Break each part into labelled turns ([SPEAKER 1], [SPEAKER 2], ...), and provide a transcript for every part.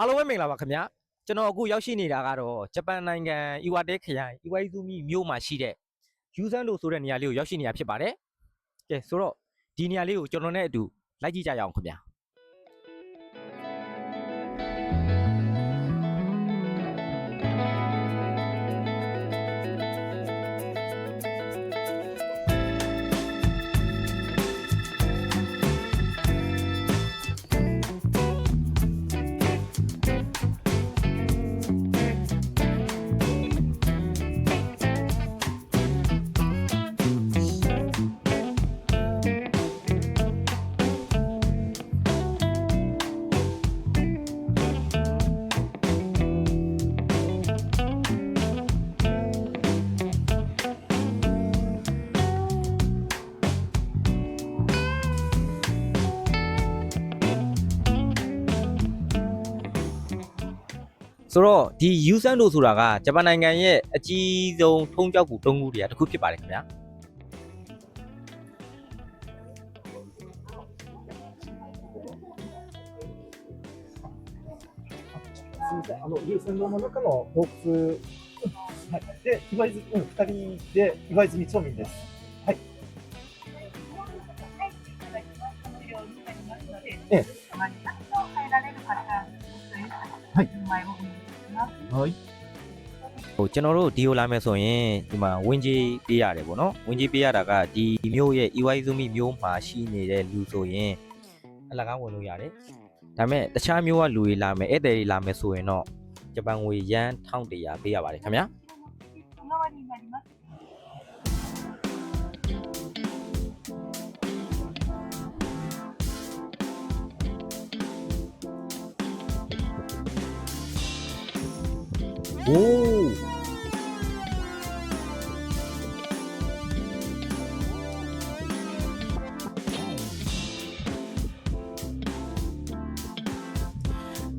[SPEAKER 1] အားလုံးပဲမင်္ဂလာပါခင်ဗျာကျွန်တော်အခုရောက်ရှိနေတာကတော့ဂျပန်နိုင်ငံအီဝါတဲခရိုင်အီဝိုင်ဇူမီမြို့မှာရှိတဲ့ယူဇန်လို့ဆိုတဲ့နေရာလေးကိုရောက်ရှိနေတာဖြစ်ပါတယ်ကဲဆိုတော့ဒီနေရာလေးကိုကျွန်တော်နဲ့အတူလိုက်ကြည့်ကြရအောင်ခင်ဗျာ ဆိုတော့ဒီယူဇန်လို့ဆိုတာကဂျပန်နိုင်ငံရဲ့အကြီးဆုံးထုံးကျောက်ကူတုံးကူတွေကတစ်ခုဖြစ်ပါတယ်ခင်ဗျာ
[SPEAKER 2] すみません、あの、優先堂の中の洞窟、はい、で、岩泉、うん、二人で岩泉町民です。はい。ええ
[SPEAKER 3] ဟိုက်မိုင်ဘူး
[SPEAKER 2] ဟိုက်
[SPEAKER 1] ဟိုကျွန်တော်တို့ဒီကိုလာမယ်ဆိုရင်ဒီမှာဝင်းကြီးပေးရတယ်ပေါ့နော်ဝင်းကြီးပေးရတာကဒီမျိုးရဲ့ Iwaizumi မျိုးမှာရှိနေတဲ့လူဆိုရင်အလကားဝင်လို့ရတယ်ဒါပေမဲ့တခြားမျိုးကလူတွေလာမယ်ဧည့်သည်တွေလာမယ်ဆိုရင်တော့ဂျပန်ငွေယန်း1100ပေးရပါတယ်ခင်ဗျာ အိုး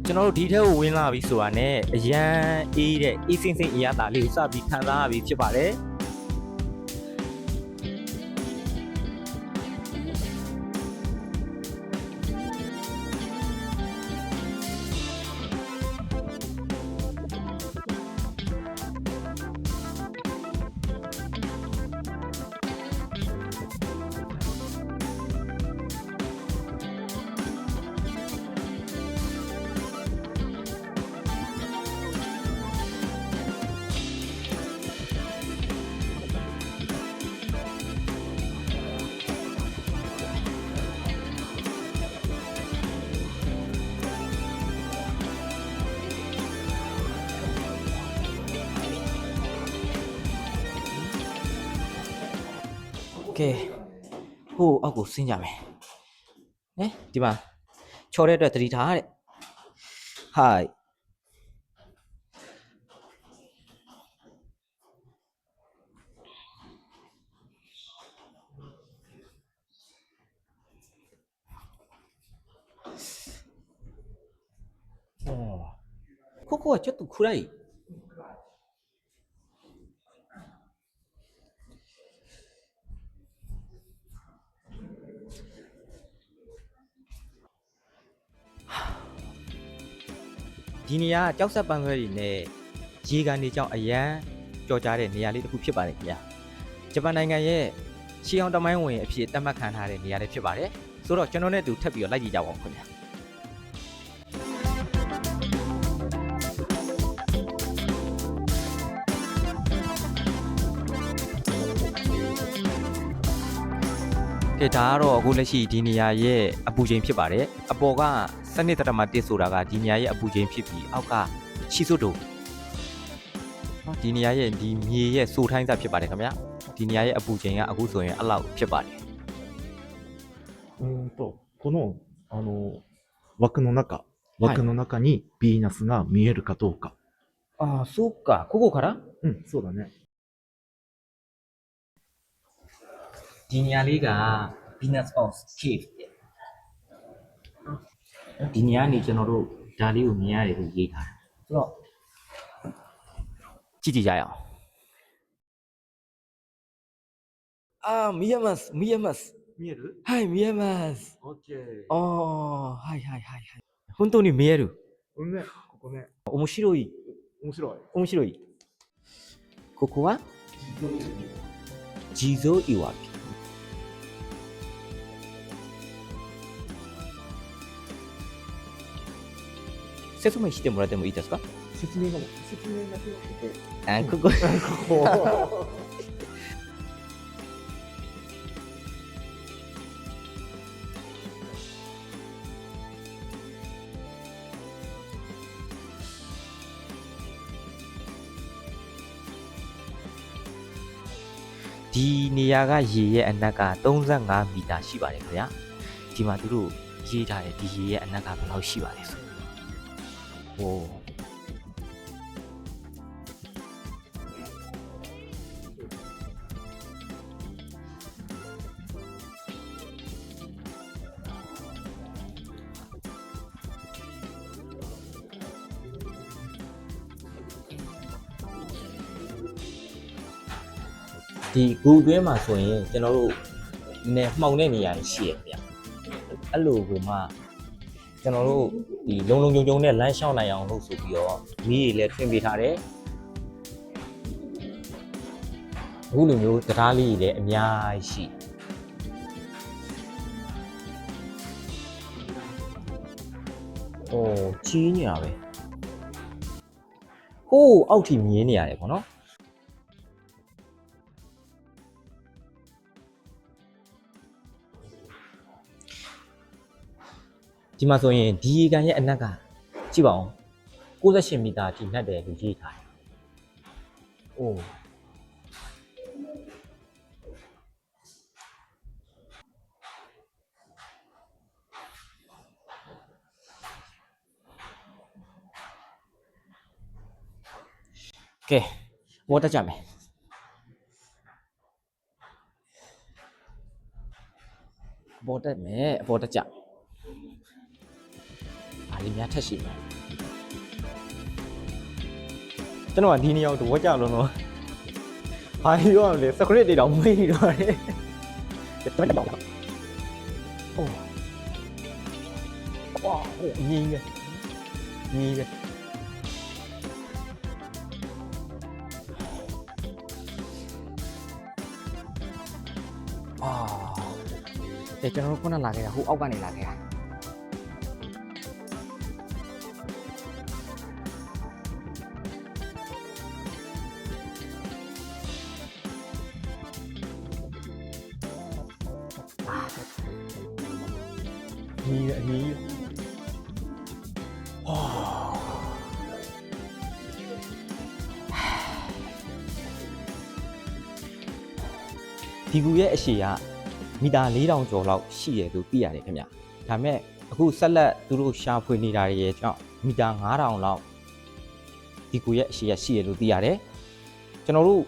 [SPEAKER 1] ကျွန်တော်တို့ဒီထဲကိုဝင်လာပြီဆိုတာနဲ့အရန်အေးတဲ့အေးစင်းစင်းအရသာလေးကိုစပြီးခံစားရပြီးဖြစ်ပါတယ်။ ကဲဟိုအောက်ကိုဆင်းကြမယ်ဟဲ့ဒီမှာချော်တဲ့အတွက်သတိထားတဲ့ဟိုင်ここはちょっと暗い。 ဒီနေရာကကြောက်ဆက်ပန်းခွဲတွေနဲ့ရေကန်တွေကြောင့်အရန်ကြော်ကြားတဲ့နေရာလေးတစ်ခုဖြစ်ပါတယ်ခင်ဗျာဂျပန်နိုင်ငံရဲ့ရှီအောင်တမိုင်းဝင်အဖြစ်သတ်မှတ်ခံထားတဲ့နေရာလေးဖြစ်ပါတယ်ဆိုတော့ကျွန်တော်နဲ့အတူထပ်ပြီးတော့လိုက်ကြည့်ကြပါဦးခင်ဗျာကဲဒါကတော့အခုလက်ရှိဒီနေရာရဲ့အပူချိန်ဖြစ်ပါတယ်အပေါ်က စနစ်တရမတစ်ဆိုတာကဒီနေရာရဲ့အပူချိန်ဖြစ်ပြီးအောက်ကချီစွတ်တို့နော်ဒီနေရာရဲ့ဒီမြေရဲ့စိုးထိုင်းစားဖြစ်ပါတယ်ခင်ဗျာဒီနေရာရဲ့အပူချိန်ကအခုဆိုရင်အဲ့လောက်ဖြစ်ပါတယ်
[SPEAKER 2] うーんと、この、あの、枠の中、枠の中にヴィーナスが見えるかどうか。
[SPEAKER 1] အာဆိုကကိုကိုခါရာ
[SPEAKER 2] うん、そうだね。
[SPEAKER 1] ဒီနေရာလေးက Venus of Cave ဒီနေရာနေကျွန်တော်တို့ဒါလေးကိုမြင်ရတယ်လို့ရေးထားတယ်ဆိုတော့ကြည့်ကြည့်ကြရအောင်အာမီယမတ်မီယမတ်
[SPEAKER 2] 見える
[SPEAKER 1] はい見えます
[SPEAKER 2] オッケー。
[SPEAKER 1] ああはいはいはいはい本当に見える
[SPEAKER 2] う これね、ここね、
[SPEAKER 1] 面白い
[SPEAKER 2] 面白い。
[SPEAKER 1] 面白いここは地蔵岩木 説明してもらってもいいですか
[SPEAKER 2] 説明が、説明だけをこ
[SPEAKER 1] あここ
[SPEAKER 2] こ。
[SPEAKER 1] ဒီနေရာကရေရဲ့အနက်က35မီတာရှိပါတယ်ခင်ဗျာဒီမှာသူတို့ရေးထားတဲ့ဒီရေရဲ့အနက်ကဘယ်လောက်ရှိပါလဲဆို ဟိုဒီဂူတွင်းမှာဆိုရင်ကျွန်တော်တို့နည်းမှောင်တဲ့နေရာတွေရှိရခင်ဗျာအဲ့လိုကိုမှ ကျွန်တော်တို့ဒီလုံလုံကြုံကြုံနဲ့လမ်းလျှောက်နိုင်အောင်လုပ်ဆိုပြီးတော့မီးတွေလည်းထွင်ပေးထားတယ်အခုလိုမျိုးတရားလေးတွေလည်းအများကြီးရှိโอ้ကြီးနေရပဲဟိုးအောက်ထိမြင်နေရတယ်ပေါ့နော် ဒီမှာဆိုရင်ဒီရေကန်ရဲ့အနက်ကကြည့်ပါဦး68မီတာထိနှက်တယ်လို့ရေးထားတယ်။အိုးကဲဘောတက်ကြမယ်ဘောတက်မယ်အဘောတက်ကြ။ အားလေးများထက်ရှိမယ်။ကျွန်တော်ကဒီနေရာကိုတော့ကြောက်လို့နော်။ဘာပြောရမလဲစကရစ်တွေတော့မေးနေတော့တယ်။တော်တော်တော့။အိုး။ဝါဟိုညီးရဲ့။ညီးရဲ့။အာ။တဲ့ကျွန်တော်တို့ခုနလာခဲ့တာဟိုအောက်ကနေလာခဲ့တာ။ ညီအညီဟာဒီကူရဲ့အရှိကမီတာ4000ကျော်လောက်ရှိတယ်လို့သိရတယ်ခင်ဗျဒါပေမဲ့အခုဆက်လက်သူတို့ရှာဖွေနေတာတွေရဲ့ကြောင့်မီတာ9000လောက်ဒီကူရဲ့အရှိကရှိတယ်လို့သိရတယ်ကျွန်တော်တို့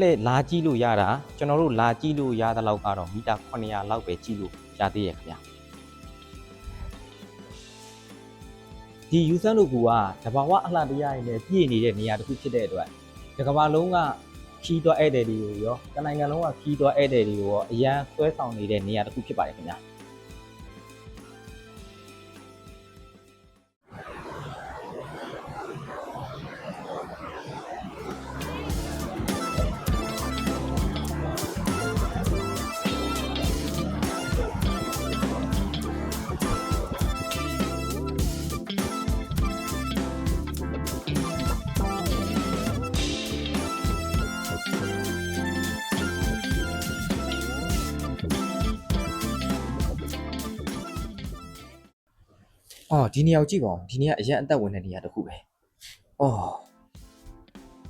[SPEAKER 1] လှည့်လာကြည့်လို့ရတာကျွန်တော်တို့လာကြည့်လို့ရတဲ့လောက်ကတော့မီတာ900လောက်ပဲကြည့်လို့ရသေးရဲ့ခင်ဗျ ဒီယူဆန်တို့ကူကတဘာဝအလှတရားရည်နဲ့ပြည့်နေတဲ့နေရာတစ်ခုဖြစ်တဲ့အတွက်ဒီကမ္ဘာလုံးကခီးသွားဧည့်သည်တွေကိုရောတနိုင်ငံလုံးကခီးသွားဧည့်သည်တွေကိုရောအရန်ဆွဲဆောင်နေတဲ့နေရာတစ်ခုဖြစ်ပါတယ်ခင်ဗျာ အော်ဒီနေရာကိုကြည့်ပါဦးဒီနေရာအရန်အသက်ဝင်တဲ့နေရာတစ်ခုပဲအော်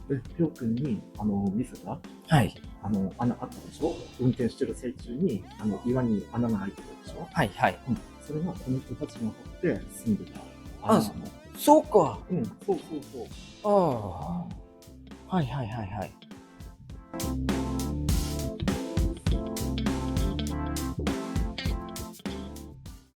[SPEAKER 2] え、りょうくんに、あの、見せた
[SPEAKER 1] はい
[SPEAKER 2] あの、穴あったでしょ運転してる最中に、あの、岩に穴が開いてるでしょ
[SPEAKER 1] はいはい
[SPEAKER 2] うん。それはこの人たちが掘って住んでた。
[SPEAKER 1] あ
[SPEAKER 2] 穴なの
[SPEAKER 1] そうか
[SPEAKER 2] うん、そうそうそう。
[SPEAKER 1] ああはいはいはいはい